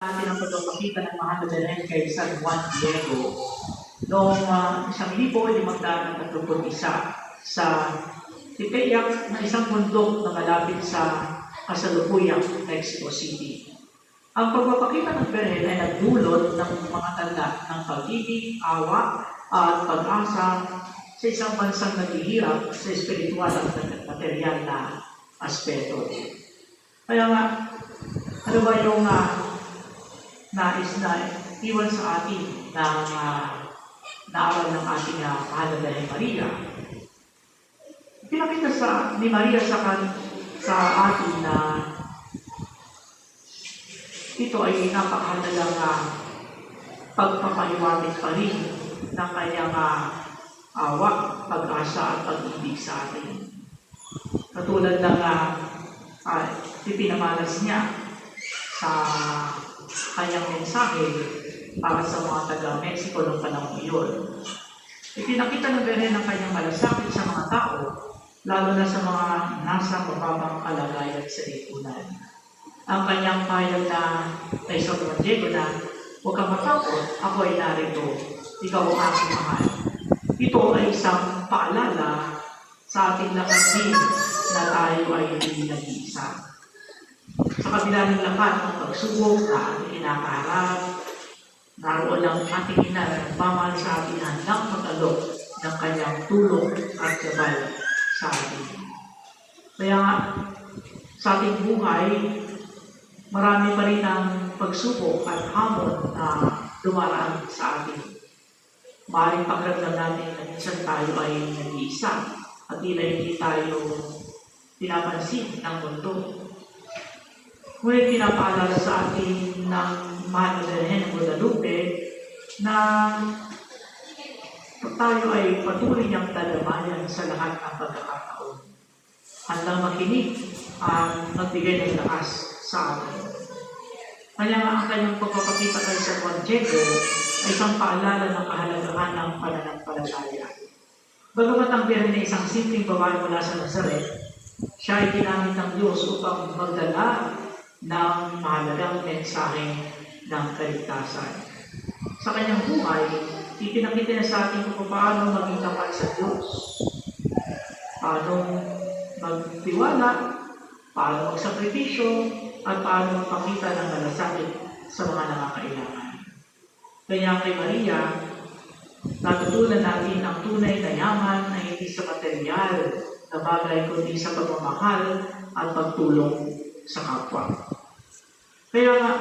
natin ang pagpapakita ng mahal na Belen kay San Juan Diego noong uh, tatlupot isa sa Tipeyak na isang bundok na malapit sa kasalukuyang Mexico City. Ang pagpapakita ng Belen ay nagdulot ng mga tanda ng pag-ibig, awa, at pag-asa sa isang bansang naghihirap sa espiritual at material na aspeto. Kaya nga, ano ba yung uh, nais na iwan sa atin ng uh, naawan ng ating uh, na Dahil Maria. Pinakita sa, ni Maria sa, kan, sa atin na ito ay napakahalagang uh, pagpapaliwanag pa rin ng kanyang uh, awa, pag-asa at pag-ibig sa atin. Katulad ng uh, uh, ipinamalas niya sa kanyang mensahe para sa mga taga-Mexico ng panahon iyon. Ipinakita ng Beren ang kanyang malasakit sa mga tao, lalo na sa mga nasa mababang kalagayan sa lipunan. Ang kanyang payag na kay San Diego na huwag kang matakot, ako ay narito, ikaw ang aking mahal. Ito ay isang paalala sa ating din na tayo ay hindi nag-iisa sa kabila ng lahat ng pagsubok na ating kinakaharap, naroon ang ating ina na nagmamahal sa atin handang matalok ng kanyang tulong at gabay sa atin. Kaya sa ating buhay, marami pa rin ang pagsubok at hamon na dumaraan sa atin. Maaaring pakiramdam natin na minsan tayo ay nag-iisa at tila hindi tayo pinapansin ng mundo. Ngunit pinapaalala sa atin ng Mahal na ng Guadalupe na tayo ay patuloy niyang talamayan sa lahat ng pagkakataon. Handang makinig ang nagbigay ng lakas sa atin. Kaya nga ang kanyang pagpapakita kay San Juan Diego ay isang paalala ng kahalagahan ng pananampalataya. Bagamat ang Birhen ay isang simpleng babae mula sa Nazaret, siya ay ginamit ng Diyos upang magdala ng mahalagang mensahe ng kaligtasan. Sa kanyang buhay, ipinakita niya sa atin kung paano maging tapat sa Diyos. Paano magtiwala, paano magsakripisyo, at paano magpakita ng malasakit sa mga nangangailangan. Kaya kay Maria, natutunan natin ang tunay na yaman na hindi sa material na bagay kundi sa pagmamahal at pagtulong sa kapwa. Kaya nga,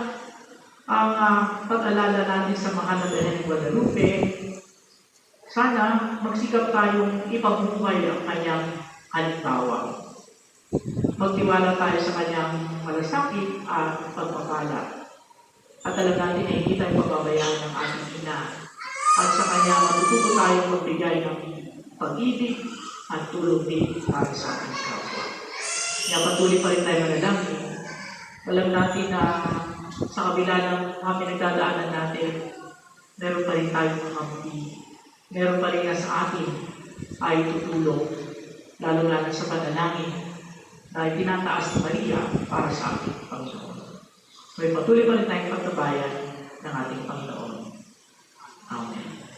ang uh, pag-alala natin sa mahal na Belen Guadalupe, sana magsikap tayong ipabuhay ang kanyang halimbawa. Magtiwala tayo sa kanyang malasakit at pagpapala. At alam natin na hindi tayo pababayaan ng ating ina. At sa kanya matututo tayong magbigay ng pag-ibig at tulong din para sa ating kapwa. Kaya patuloy pa rin tayo manalangin. Alam natin na sa kabila ng mga pinagdadaanan natin, meron pa rin tayong mga muli. Meron pa rin na sa atin ay tutulong, lalo-lalo sa panalangin na tinataas ni Maria para sa ating Panginoon. May patuloy pa rin tayong pagtabayan ng ating Panginoon. Amen.